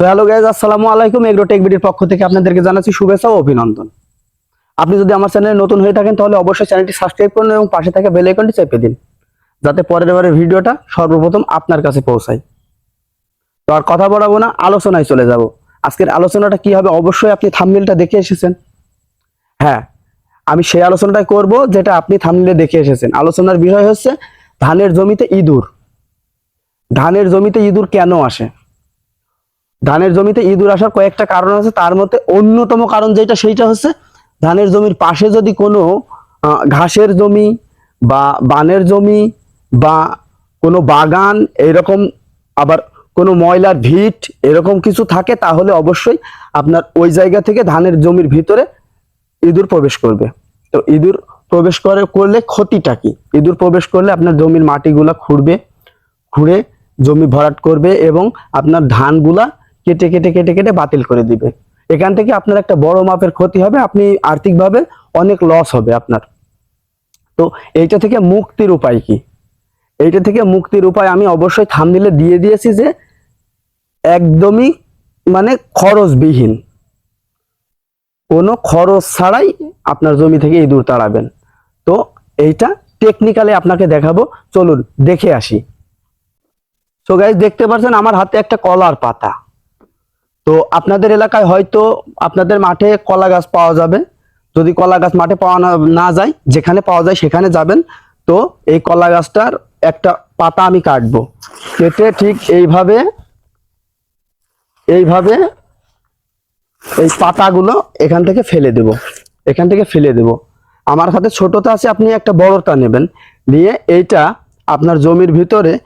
তো hello guys আসসালামু আলাইকুম। এগ্রোটেক বিডির পক্ষ থেকে আপনাদেরকে জানাচ্ছি শুভেচ্ছা ও অভিনন্দন। আপনি যদি আমার চ্যানেলে নতুন হয়ে থাকেন, তাহলে অবশ্যই চ্যানেলটি সাবস্ক্রাইব করুন এবং পাশে থাকা বেল আইকনটি চেপে দিন, যাতে পরের বারের ভিডিওটা সর্বপ্রথম আপনার কাছে পৌঁছায়। তো আর কথা বলাবো না, আলোচনায় চলে যাব। আজকের আলোচনাটা কি হবে, অবশ্যই আপনি থাম্বনেলটা দেখে এসেছেন। হ্যাঁ আমি সেই আলোচনাটাই করব যেটা আপনি থাম্বনেলে দেখে এসেছেন। আলোচনার বিষয় হচ্ছে, ধানের জমিতে ইঁদুর। ধানের জমিতে ইঁদুর কেন আসে? ধানের জমিতে ইঁদুর আসার কয়েকটা কারণ আছে, তার মধ্যে অন্যতম কারণ যেটা, সেইটা হচ্ছে ধানের জমির পাশে যদি কোনো ঘাসের জমি বা বানের জমি বা কোনো বাগান এরকম আবার কোনো ময়লার ভিট এরকম কিছু থাকে, তাহলে অবশ্যই আপনার ওই জায়গা থেকে ধানের জমির ভিতরে ইঁদুর প্রবেশ করবে। তো ইঁদুর প্রবেশ করে, করলে ক্ষতিটা কি? ইঁদুর প্রবেশ করলে আপনার জমির মাটিগুলা খুঁড়বে, খুঁড়ে জমি ভরাট করবে এবং আপনার ধানগুলা কেটে কেটে কেটে কেটে বাতিল করে দিবে। এখান থেকে আপনার একটা বড় মাপের ক্ষতি হবে, আপনি আর্থিকভাবে অনেক লস হবে আপনার। তো এইটা থেকে মুক্তির উপায় কি? এইটা থেকে মুক্তির উপায় আমি অবশ্যই থামনিলে দিয়ে দিয়েছি যে একদমই মানে খরচবিহীন। কোনো খরচ ছাড়াই আপনার জমি থেকে ইঁদুর তাড়াবেন। তো এইটা টেকনিক্যালি আপনাকে দেখাবো। চলুন দেখে আসি। তো গাইজ দেখতে পাচ্ছেন আমার হাতে একটা কলার পাতা। তো আপনাদের এলাকায় হয়তো আপনাদের মাঠে কলা গাছ পাওয়া যাবে। যদি কলা গাছ মাঠে পাওয়া না- যায়, যেখানে পাওয়া যায় সেখানে যাবেন। তো এই কলা গাছটার একটা পাতা আমি কাটবো। কেটে ঠিক এইভাবে এইভাবে এই পাতাগুলো এখান থেকে ফেলে দেব। এখান থেকে ফেলে দেব। আমার হাতে ছোটটা আছে, আপনি একটা বড়টা নেবেন। নিয়ে এইটা আপনার জমির ভিতরে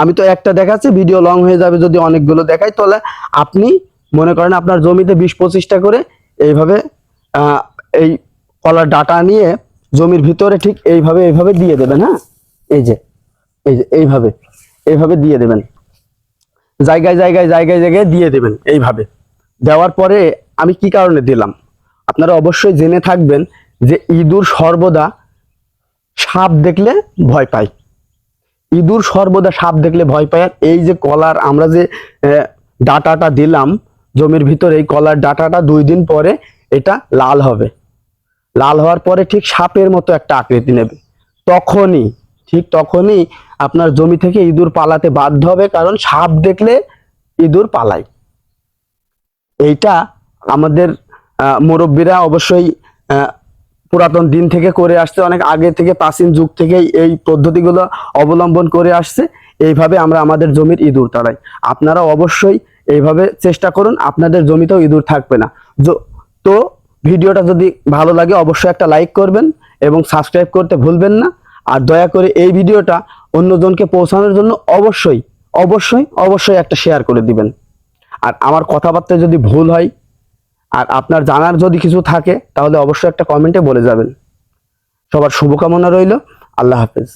আমি তো একটা দেখাচ্ছি ভিডিও লং হয়ে যাবে যদি অনেকগুলো দেখাই, তাহলে আপনি মনে করেন আপনার জমিতে বিশ পঁচিশটা করে এইভাবে এই কলার ডাটা নিয়ে জমির ভিতরে ঠিক এইভাবে এইভাবে দিয়ে দেবেন হ্যাঁ? এই যে এই যে, এইভাবে এইভাবে দিয়ে দেবেন। জায়গায় জায়গায় জায়গায় জায়গায় দিয়ে দেবেন এইভাবে। দেওয়ার পরে আমি কি কারণে দিলাম? আপনারা অবশ্যই জেনে থাকবেন যে ইঁদুর সর্বদা সাপ দেখলে ভয় পায়। ইঁদুর সর্বদা সাপ দেখলে ভয় পায়। এই যে কলার, আমরা যে ডাটাটা দিলাম জমির ভিতরে, এই কলার ডাটাটা দুই দিন পরে এটা লাল হবে। লাল হওয়ার পরে ঠিক সাপের মতো একটা আকৃতি নেবে। তখনই, ঠিক তখনই আপনার জমি থেকে ইঁদুর পালাতে বাধ্য হবে, কারণ সাপ দেখলে ইঁদুর পালায়। এইটা আমাদের মুরব্বীরা অবশ্যই পুরাতন দিন থেকে করে আসছে, অনেক আগে থেকে, প্রাচীন যুগ থেকেই এই পদ্ধতিগুলো অবলম্বন করে আসছে। এইভাবে আমরা আমাদের জমির ইঁদুর তাড়াই। আপনারা অবশ্যই এইভাবে চেষ্টা করুন, আপনাদের জমিতেও ইঁদুর থাকবে না। তো ভিডিওটা যদি ভালো লাগে, অবশ্যই একটা লাইক করবেন এবং সাবস্ক্রাইব করতে ভুলবেন না। আর দয়া করে এই ভিডিওটা অন্যজনকে পৌঁছানোর জন্য অবশ্যই অবশ্যই অবশ্যই একটা শেয়ার করে দিবেন। আর আমার কথাবার্তা যদি ভুল হয় আর আপনার জানার যদি কিছু থাকে, তাহলে অবশ্যই একটা কমেন্টে বলে যাবেন। সবার শুভকামনা রইল। আল্লাহ হাফেজ।